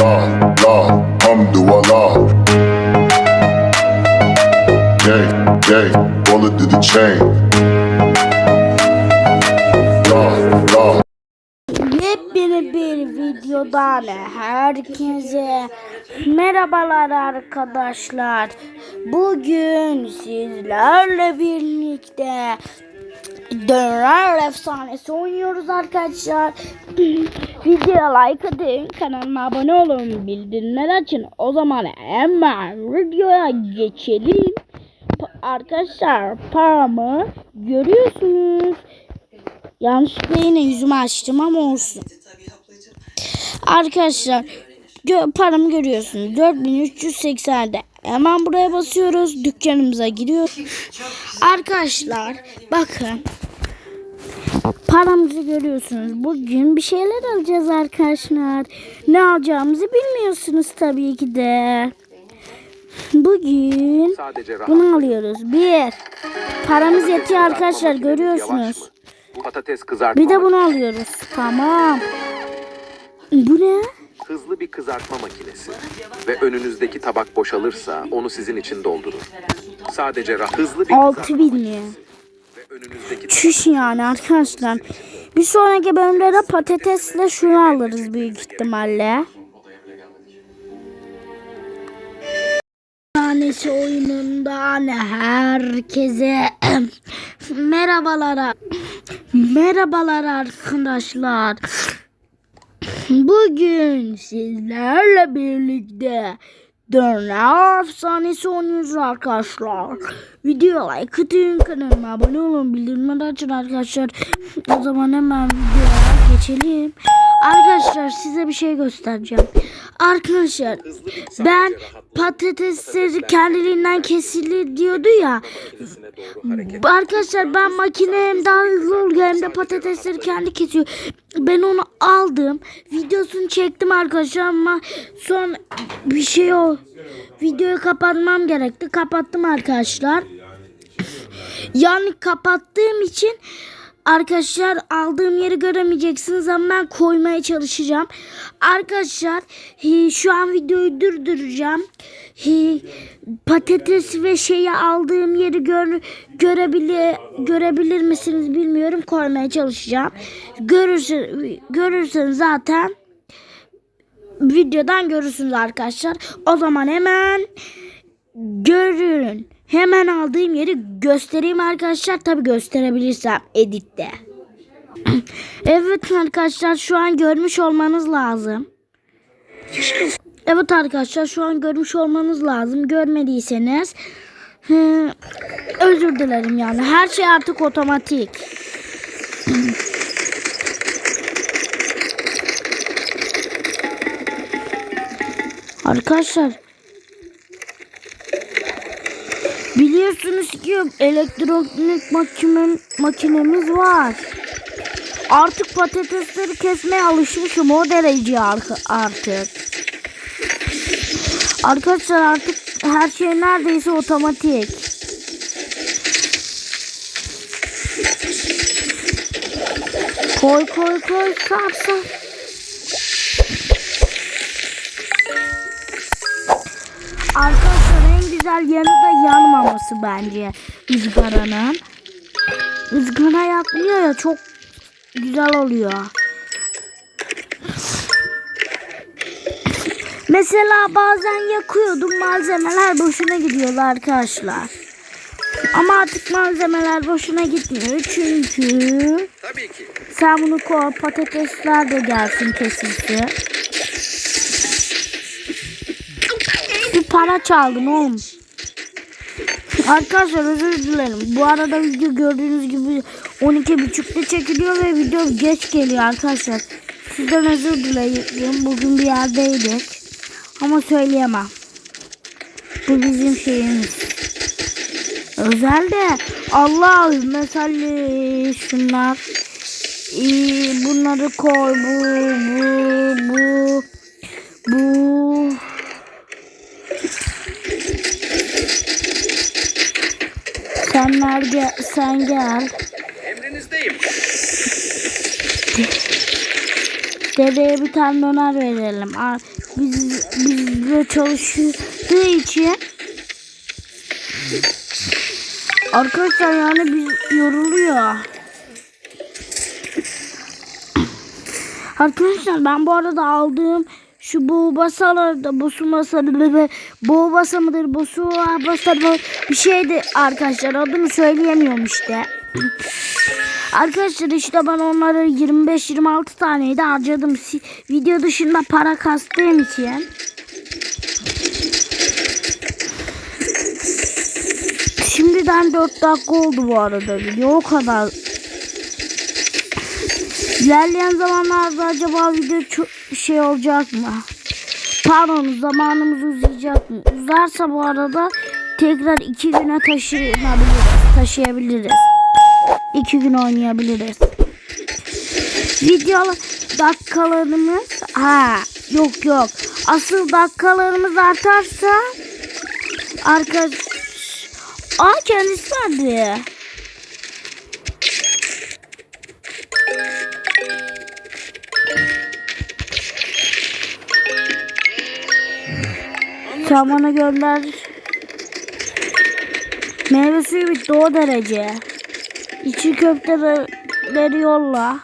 La la hamdulillah. Gang gang bullet to the chain. La la Yepyeni bir videodan herkese merhabalar arkadaşlar. Bugün sizlerle birlikte Döner efsanesi oynuyoruz arkadaşlar. Videoya like atın, kanalıma abone olun, bildirimleri açın. O zaman hemen videoya geçelim. Pa- Arkadaşlar paramı görüyorsunuz. Yanlışlıkla yine yüzümü açtım ama olsun. Arkadaşlar gö- paramı görüyorsunuz. 4380'de. Hemen buraya basıyoruz. Dükkanımıza giriyoruz. Arkadaşlar bakın. Paramızı görüyorsunuz. Bugün bir şeyler alacağız arkadaşlar. Ne alacağımızı bilmiyorsunuz tabii ki de. Bugün bunu alıyoruz. Bir. Paramız yetiyor arkadaşlar görüyorsunuz. Patates kızartma Bir de bunu alıyoruz. Tamam. Bu ne? hızlı bir kızartma makinesi. Ve önünüzdeki tabak boşalırsa onu sizin için doldurur. Sadece. Hızlı bir 6000 mi? ve önünüzdeki Çüş yani arkadaşlar. Bir sonraki bölümde de patatesle şunu alırız büyük ihtimalle. Tanesi oyunundan herkese merhabalar. Merhabalar arkadaşlar. Bugün sizlerle birlikte Döner efsanesi oynuyoruz arkadaşlar. Video like atın kanalıma abone olun bildirimleri açın arkadaşlar. O zaman hemen videoya geçelim. Arkadaşlar size bir şey göstereceğim. Arkadaşlar ben patatesleri kendiliğinden kesilir diyordu ya. Arkadaşlar ben makine hem daha hızlı hem de patatesleri kendi kesiyor. Ben onu aldım. Videosunu çektim arkadaşlar ama son bir şey o. Videoyu kapatmam gerekti. Kapattım arkadaşlar. Yani kapattığım için arkadaşlar aldığım yeri göremeyeceksiniz ama ben koymaya çalışacağım. Arkadaşlar şu an videoyu durduracağım. Patates ve şeyi aldığım yeri gör, görebilir görebilir misiniz bilmiyorum. Koymaya çalışacağım. Görürse, görürseniz zaten videodan görürsünüz arkadaşlar. O zaman hemen görün. Hemen aldığım yeri göstereyim arkadaşlar. Tabi gösterebilirsem editte. evet arkadaşlar şu an görmüş olmanız lazım. Evet arkadaşlar şu an görmüş olmanız lazım. Görmediyseniz özür dilerim yani. Her şey artık otomatik. Arkadaşlar biliyorsunuz ki elektronik makine, makinemiz var. Artık patatesleri kesmeye alışmışım o derece ar- artık. Arkadaşlar artık her şey neredeyse otomatik. Koy koy koy sar sar. Arkadaşlar güzel yanı da yanmaması bence ızgaranın. Izgara yakmıyor ya çok güzel oluyor. Mesela bazen yakıyordum malzemeler boşuna gidiyordu arkadaşlar. Ama artık malzemeler boşuna gitmiyor çünkü Tabii ki. sen bunu koy patatesler de gelsin kesilsin. Para çaldın oğlum. Arkadaşlar özür dilerim. Bu arada video gördüğünüz gibi 12.30'da çekiliyor ve video geç geliyor arkadaşlar. Sizden özür dilerim. Bugün bir yerdeydik. Ama söyleyemem. Bu bizim şeyimiz. Özel de Allah mesela şunlar bunları koy bu bu bu bu Senler gel, sen gel. Emrinizdeyim. Dedeye bir tane döner verelim. Aa, biz, bizle çalıştığı için arkadaşlar yani biz yoruluyor. Arkadaşlar ben bu arada aldığım şu bu basalarda bu su basaları bu basa mıdır bu su basaları bir şeydi arkadaşlar adını söyleyemiyorum işte. Arkadaşlar işte ben onları 25-26 taneydi harcadım. Si- Video dışında para kastığım için. Şimdiden 4 dakika oldu bu arada video. O kadar İlerleyen zamanlarda acaba video çok şey olacak mı? Pardon zamanımız uzayacak mı? Uzarsa bu arada tekrar iki güne taşıyabiliriz. Taşıyabiliriz. İki gün oynayabiliriz. Video dakikalarımız ha yok yok. Asıl dakikalarımız artarsa arkadaş Aa kendisi vardı. Sen gönder. Meyve suyu bitti o derece. İçi köfteleri yolla.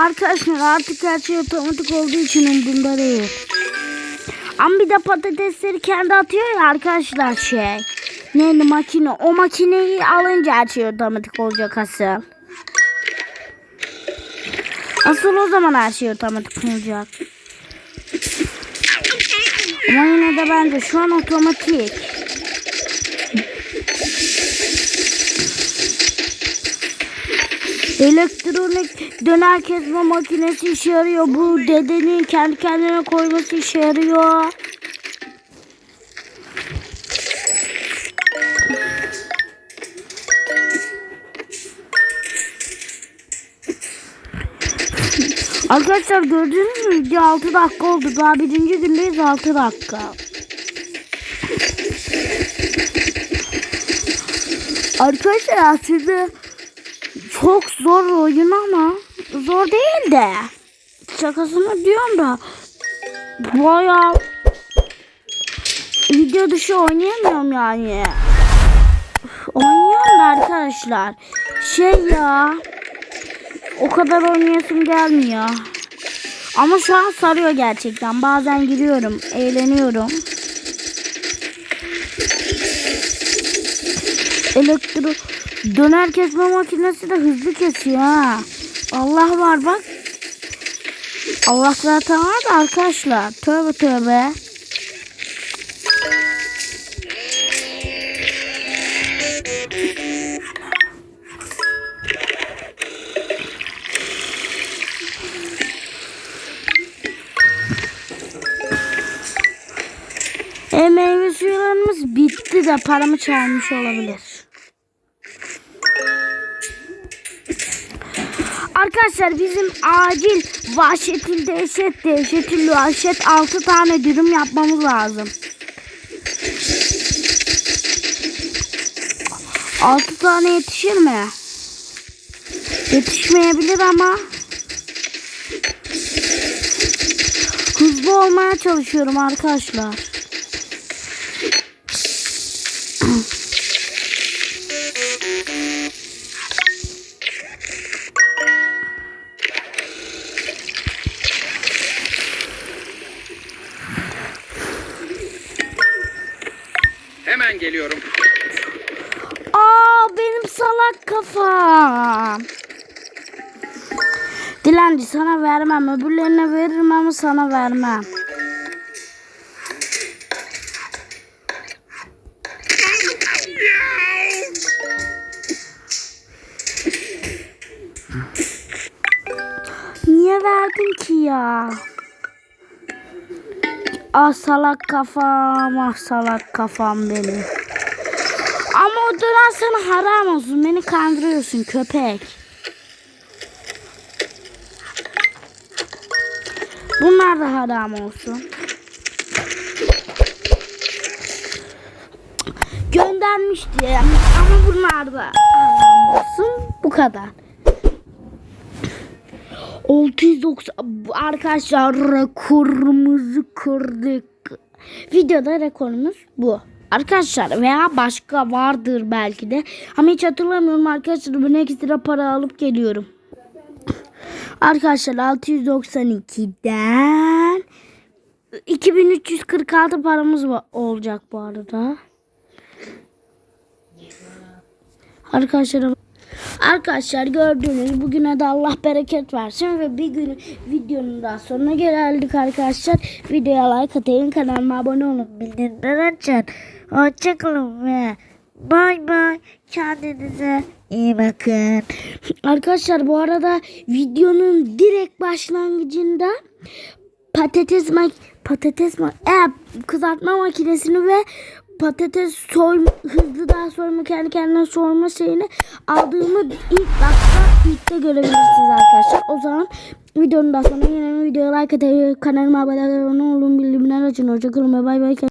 Arkadaşlar artık her şey otomatik olduğu için umurumda değil. Ama bir de patatesleri kendi atıyor ya arkadaşlar şey. Neydi makine? O makineyi alınca her şey otomatik olacak asıl. Asıl o zaman her şey otomatik olacak. Ama yine de bence şu an otomatik. Elektronik döner kesme makinesi işe yarıyor. Bu dedenin kendi kendine koyması işe yarıyor. Arkadaşlar gördünüz mü? Video 6 dakika oldu. Daha birinci gündeyiz 6 dakika. Arkadaşlar aslında çok zor oyun ama de şakasını diyorum da bayağı video dışı oynayamıyorum yani. Üf, Oynuyorum da arkadaşlar şey ya o kadar oynayasım gelmiyor. Ama şu an sarıyor gerçekten. Bazen giriyorum, eğleniyorum. Elektro döner kesme makinesi de hızlı kesiyor ha. Allah var bak. Allah zaten var da arkadaşlar. Tövbe tövbe. E meyve suyularımız bitti de paramı çalmış olabilir. Arkadaşlar bizim acil vahşetil dehşet dehşetil vahşet 6 tane dürüm yapmamız lazım. 6 tane yetişir mi? Yetişmeyebilir ama hızlı olmaya çalışıyorum arkadaşlar. Geliyorum. Aa benim salak kafam. Dilenci sana vermem. Öbürlerine veririm ama sana vermem. Niye verdin ki ya? Ah salak kafam, ah salak kafam benim. O dönem sana haram olsun. Beni kandırıyorsun köpek. Bunlar da haram olsun. Göndermişti ama bunlar da haram olsun. Bu kadar. 690 arkadaşlar rekorumuzu kırdık. Videoda rekorumuz bu. Arkadaşlar veya başka vardır belki de. Ama hiç hatırlamıyorum arkadaşlar. Ben ekstra para alıp geliyorum. Arkadaşlar 692'den 2346 paramız olacak bu arada. Arkadaşlar Arkadaşlar gördüğünüz bugüne de Allah bereket versin ve bir gün videonun daha sonuna geldik arkadaşlar. Videoya like atın kanalıma abone olun bildirimleri açın. Hoşçakalın ve bay bay kendinize iyi bakın. Arkadaşlar bu arada videonun direkt başlangıcında patates mak patates ma e, kızartma makinesini ve patates soy hızlı daha soyma kendi kendine soyma şeyini aldığımı ilk dakika ilk de görebilirsiniz arkadaşlar. O zaman videonun daha sonra yine videoya like atın kanalıma abone olun bildirimler açın. Hoşçakalın bay bay.